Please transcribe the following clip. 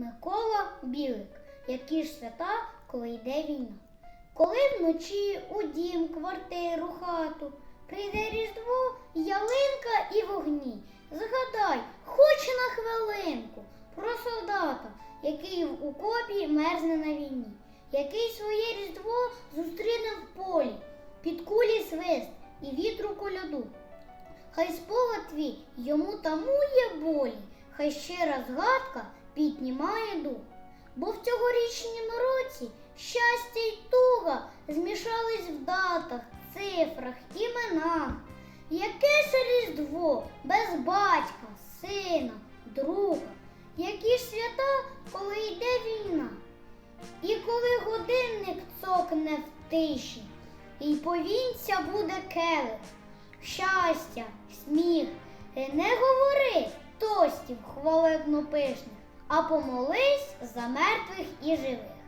Микола Білик. Які ж свята, коли йде війна? Коли вночі у дім, квартиру, хату прийде Різдво, ялинка і вогні. Згадай, хоч на хвилинку про солдата, який в окопі мерзне на війні, який своє Різдво зустріне в полі, під кулі свист і вітру коляду. Хай спогад твій йому тамує болі, хай щира згадка піднімає дух. Бо в цьогорічнім році щастя й туга змішались в датах, цифрах, іменах. Яке ж різдво без батька, сина, друга? Які ж свята, коли йде війна? І коли годинник цокне в тиші, і повінця буде келих, щастя, сміх, не говори тостів хвалебно пишних, а помолись за мертвих і живих.